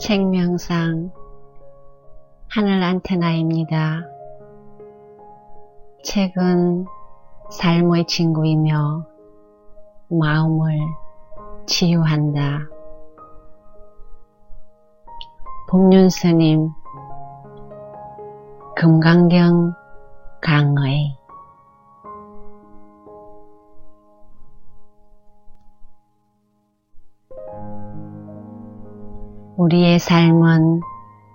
책명상 하늘 안테나입니다. 책은 삶의 친구이며 마음을 치유한다. 법륜스님 금강경 강의 우리의 삶은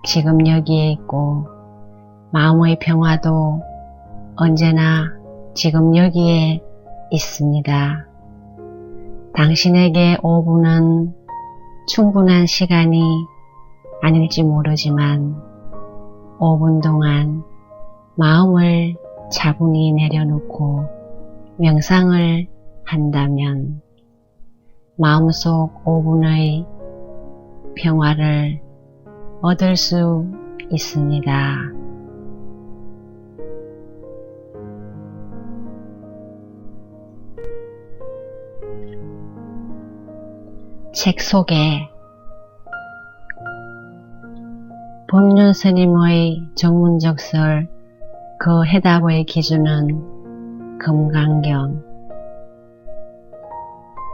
지금 여기에 있고 마음의 평화도 언제나 지금 여기에 있습니다. 당신에게 5분은 충분한 시간이 아닐지 모르지만 5분 동안 마음을 차분히 내려놓고 명상을 한다면 마음속 5분의 평화를 얻을 수 있습니다. 책 속에 법륜 스님의 정문적설 그 해답의 기준은 금강경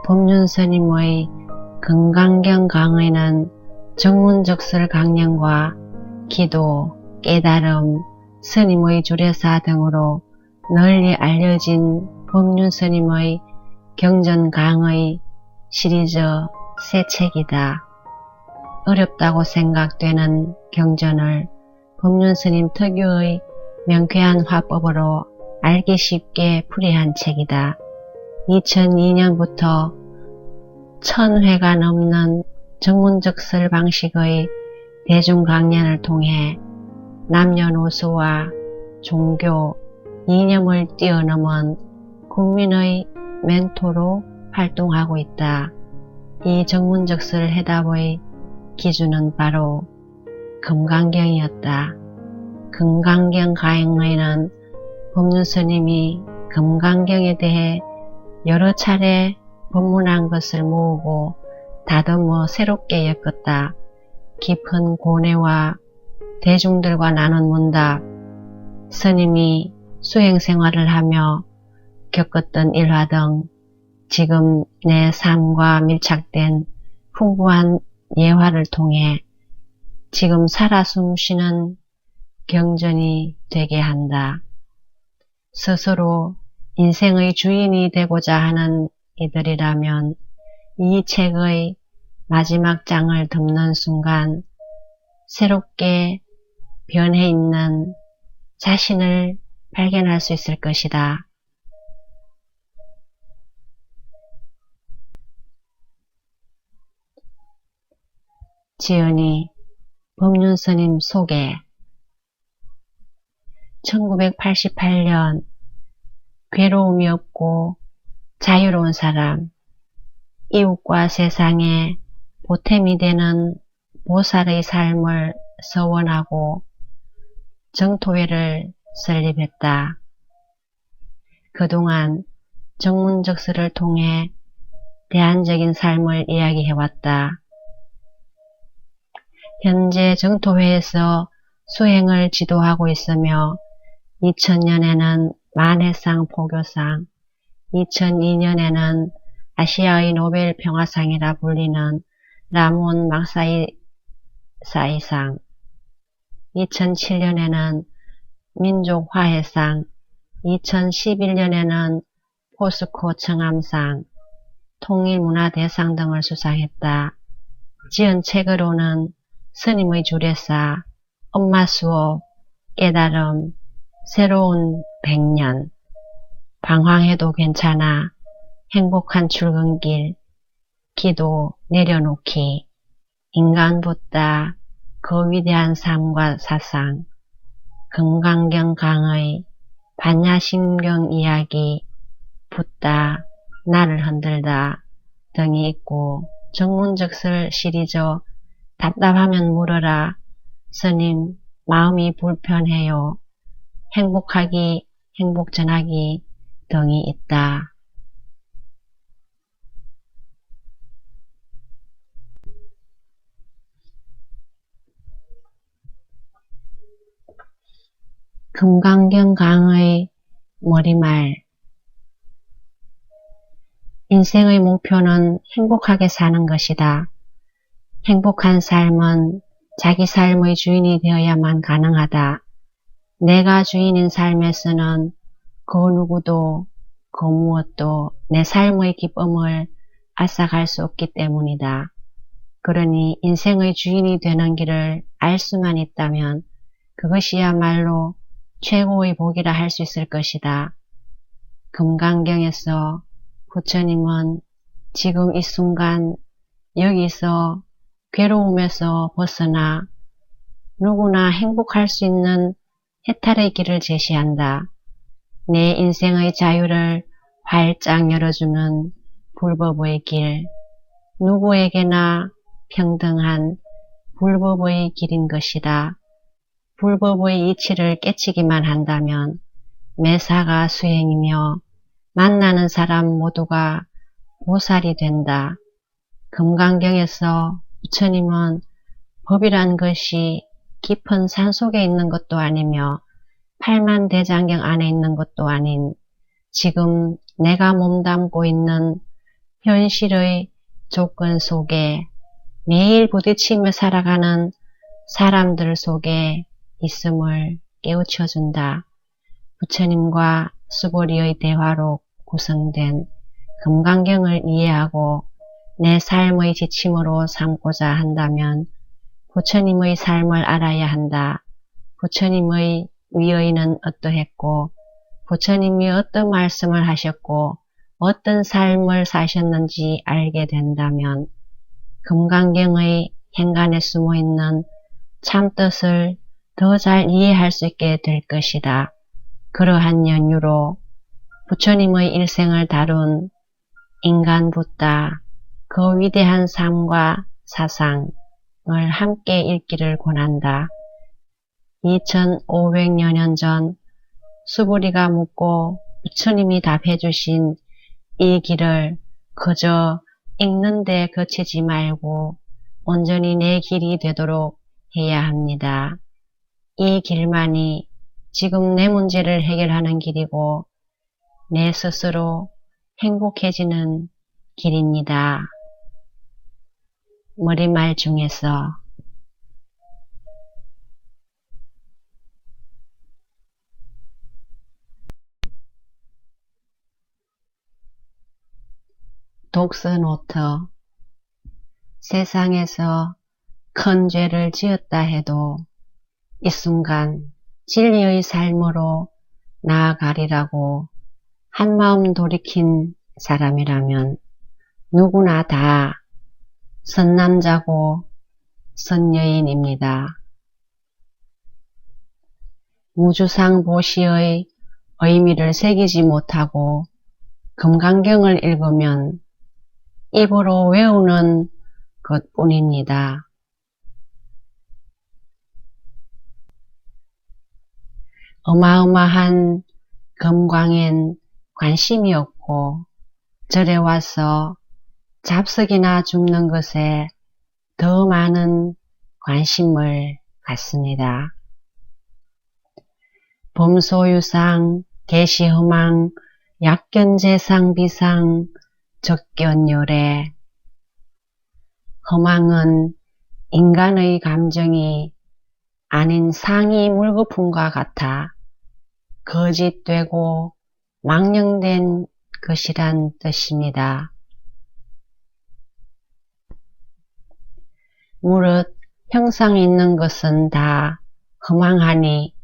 법륜 스님의 금강경 강의는 정문적설 강령과 기도, 깨달음, 스님의 주례사 등으로 널리 알려진 법륜 스님의 경전 강의 시리즈 새 책이다. 어렵다고 생각되는 경전을 법륜 스님 특유의 명쾌한 화법으로 알기 쉽게 풀이한 책이다. 2002년부터 천 회가 넘는 정문적설 방식의 대중 강연을 통해 남녀노소와 종교, 이념을 뛰어넘은 국민의 멘토로 활동하고 있다. 이 정문적설 해답의 기준은 바로 금강경이었다. 금강경 가행에는 법륜스님이 금강경에 대해 여러 차례 법문한 것을 모으고 다듬어 새롭게 엮었다. 깊은 고뇌와 대중들과 나눈 문답, 스님이 수행 생활을 하며 겪었던 일화 등 지금 내 삶과 밀착된 풍부한 예화를 통해 지금 살아 숨쉬는 경전이 되게 한다. 스스로 인생의 주인이 되고자 하는 이들이라면 이 책의 마지막 장을 덮는 순간 새롭게 변해 있는 자신을 발견할 수 있을 것이다. 지연이 법륜스님 소개 1988년 괴로움이 없고 자유로운 사람, 이웃과 세상에 보탬이 되는 보살의 삶을 서원하고 정토회를 설립했다. 그동안 정문적설을 통해 대안적인 삶을 이야기해왔다. 현재 정토회에서 수행을 지도하고 있으며 2000년에는 만해상 포교상, 2002년에는 아시아의 노벨 평화상이라 불리는 라몬 막사이 사이상, 2007년에는 민족화해상, 2011년에는 포스코 청암상, 통일문화대상 등을 수상했다. 지은 책으로는 스님의 주례사, 엄마 수업, 깨달음, 새로운 백년, 방황해도 괜찮아, 행복한 출근길, 기도 내려놓기, 인간보다 그 위대한 삶과 사상, 금강경 강의, 반야심경 이야기, 붙다, 나를 흔들다. 등이 있고 정문적설 시리즈 답답하면 물어라, 스님 마음이 불편해요, 행복하기, 행복 전하기 계통이 있다. 금강경 강의 머리말 인생의 목표는 행복하게 사는 것이다. 행복한 삶은 자기 삶의 주인이 되어야만 가능하다. 내가 주인인 삶에서는 그 누구도 그 무엇도 내 삶의 기쁨을 앗아갈 수 없기 때문이다. 그러니 인생의 주인이 되는 길을 알 수만 있다면 그것이야말로 최고의 복이라 할 수 있을 것이다. 금강경에서 부처님은 지금 이 순간 여기서 괴로움에서 벗어나 누구나 행복할 수 있는 해탈의 길을 제시한다. 내 인생의 자유를 활짝 열어주는 불법의 길, 누구에게나 평등한 불법의 길인 것이다. 불법의 이치를 깨치기만 한다면 매사가 수행이며 만나는 사람 모두가 보살이 된다. 금강경에서 부처님은 법이란 것이 깊은 산속에 있는 것도 아니며 팔만 대장경 안에 있는 것도 아닌 지금 내가 몸담고 있는 현실의 조건 속에 매일 부딪히며 살아가는 사람들 속에 있음을 깨우쳐준다. 부처님과 수보리의 대화로 구성된 금강경을 이해하고 내 삶의 지침으로 삼고자 한다면 부처님의 삶을 알아야 한다. 부처님의 위의는 어떠했고 부처님이 어떤 말씀을 하셨고 어떤 삶을 사셨는지 알게 된다면 금강경의 행간에 숨어 있는 참뜻을 더 잘 이해할 수 있게 될 것이다. 그러한 연유로 부처님의 일생을 다룬 인간 붓다 그 위대한 삶과 사상을 함께 읽기를 권한다. 2500여 년 전 수부리가 묻고 부처님이 답해 주신 이 길을 그저 읽는데 거치지 말고 온전히 내 길이 되도록 해야 합니다. 이 길만이 지금 내 문제를 해결하는 길이고 내 스스로 행복해지는 길입니다. 머리말 중에서 독서노트 세상에서 큰 죄를 지었다 해도 이 순간 진리의 삶으로 나아가리라고 한마음 돌이킨 사람이라면 누구나 다 선남자고 선여인입니다. 무주상 보시의 의미를 새기지 못하고 금강경을 읽으면 입으로 외우는 것 뿐입니다. 어마어마한 금광엔 관심이 없고 절에 와서 잡석이나 줍는 것에 더 많은 관심을 갖습니다. 범소유상, 계시허망, 약견재상 비상, 적견요래 허망은 인간의 감정이 아닌 상이 물거품과 같아 거짓되고 망령된 것이란 뜻입니다. 무릇 형상 있는 것은 다 허망하니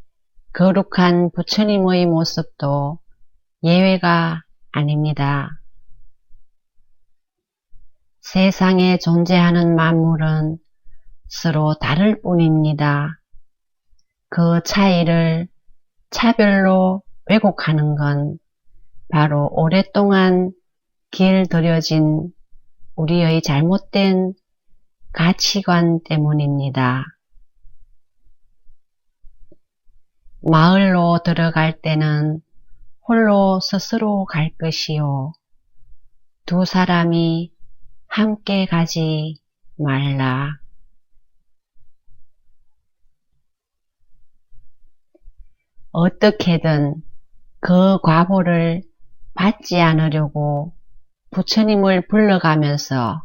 거룩한 부처님의 모습도 예외가 아닙니다. 세상에 존재하는 만물은 서로 다를 뿐입니다. 그 차이를 차별로 왜곡하는 건 바로 오랫동안 길들여진 우리의 잘못된 가치관 때문입니다. 마을로 들어갈 때는 홀로 스스로 갈 것이요. 두 사람이 함께 가지 말라. 어떻게든 그 과보를 받지 않으려고 부처님을 불러가면서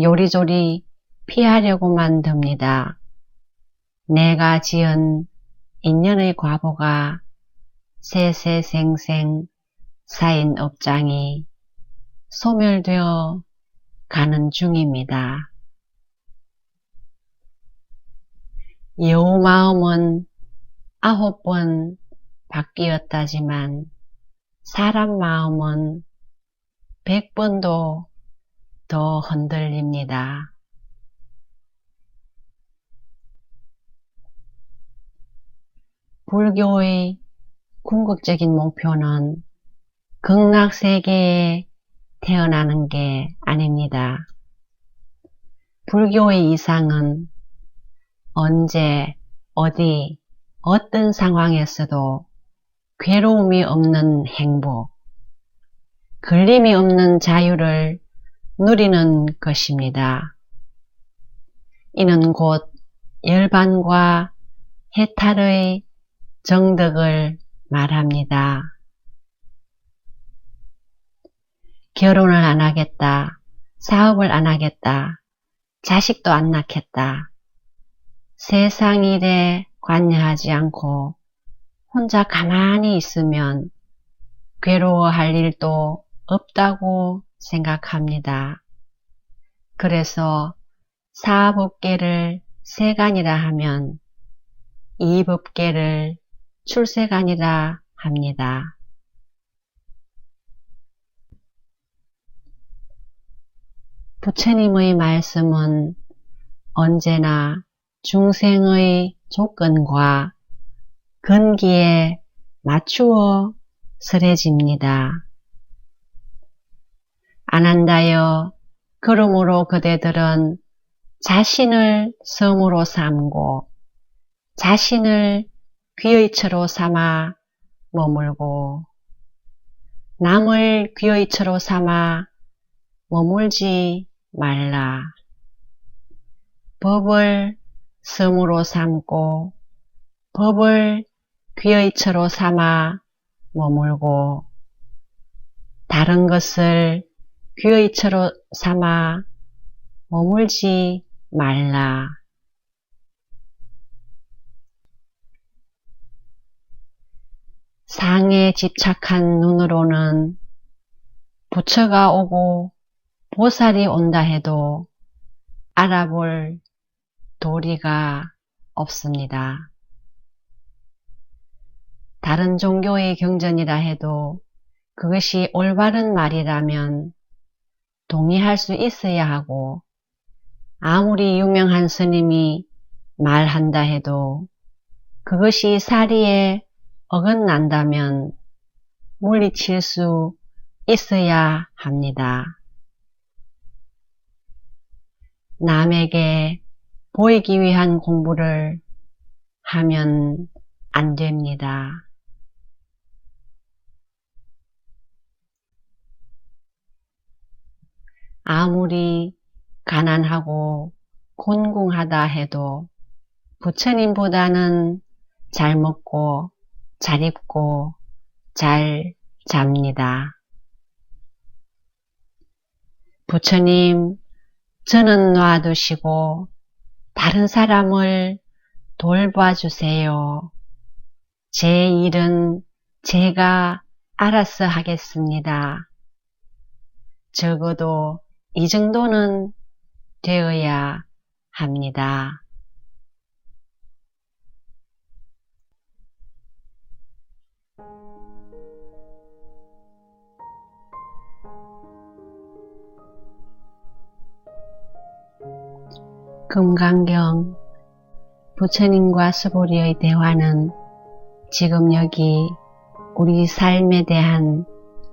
요리조리 피하려고 만 듭니다. 내가 지은 인연의 과보가 세세생생 쌓인 업장이 소멸되어 가는 중입니다. 여우 마음은 아홉 번 바뀌었다지만 사람 마음은 백 번도 더 흔들립니다. 불교의 궁극적인 목표는 극락세계에 태어나는 게 아닙니다. 불교의 이상은 언제, 어디, 어떤 상황에서도 괴로움이 없는 행복, 걸림이 없는 자유를 누리는 것입니다. 이는 곧 열반과 해탈의 정덕을 말합니다. 결혼을 안 하겠다. 사업을 안 하겠다. 자식도 안 낳겠다. 세상 일에 관여하지 않고 혼자 가만히 있으면 괴로워할 일도 없다고 생각합니다. 그래서 사법계를 세간이라 하면 이 법계를 출세간이라 합니다. 부처님의 말씀은 언제나 중생의 조건과 근기에 맞추어 설해집니다. 안한다여 그러므로 그대들은 자신을 성으로 삼고 자신을 귀의처로 삼아 머물고 남을 귀의처로 삼아 머물지 말라. 법을 성으로 삼고 법을 귀의처로 삼아 머물고 다른 것을 귀의처로 삼아 머물지 말라. 상에 집착한 눈으로는 부처가 오고 보살이 온다 해도 알아볼 도리가 없습니다. 다른 종교의 경전이라 해도 그것이 올바른 말이라면 동의할 수 있어야 하고 아무리 유명한 스님이 말한다 해도 그것이 사리에 어긋난다면 물리칠 수 있어야 합니다. 남에게 보이기 위한 공부를 하면 안 됩니다. 아무리 가난하고 곤궁하다 해도 부처님보다는 잘 먹고 잘 입고 잘 잡니다. 부처님, 저는 놔두시고 다른 사람을 돌봐주세요. 제 일은 제가 알아서 하겠습니다. 적어도 이 정도는 되어야 합니다. 금강경 부처님과 스보리의 대화는 지금 여기 우리 삶에 대한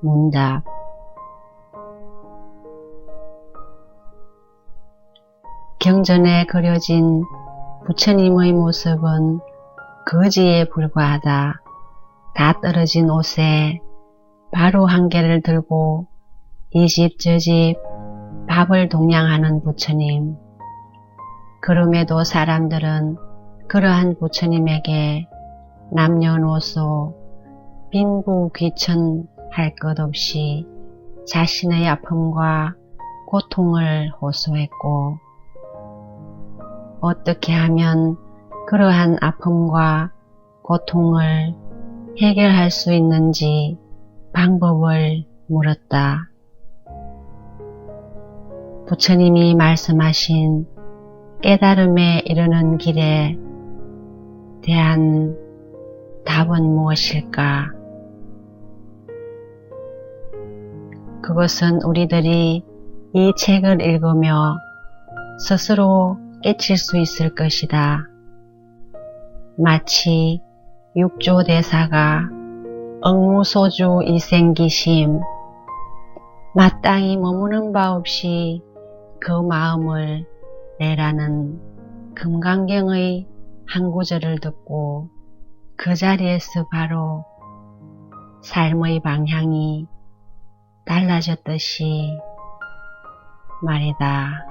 문답 경전에 그려진 부처님의 모습은 거지에 불과하다. 다 떨어진 옷에 바로 한 개를 들고 이 집 저집 밥을 동양하는 부처님. 그럼에도 사람들은 그러한 부처님에게 남녀노소 빈부 귀천 할 것 없이 자신의 아픔과 고통을 호소했고 어떻게 하면 그러한 아픔과 고통을 해결할 수 있는지 방법을 물었다. 부처님이 말씀하신 깨달음에 이르는 길에 대한 답은 무엇일까? 그것은 우리들이 이 책을 읽으며 스스로 깨칠 수 있을 것이다. 마치 육조 대사가 억무소주 이생기심 마땅히 머무는 바 없이 그 마음을 내라는 금강경의 한 구절을 듣고 그 자리에서 바로 삶의 방향이 달라졌듯이 말이다.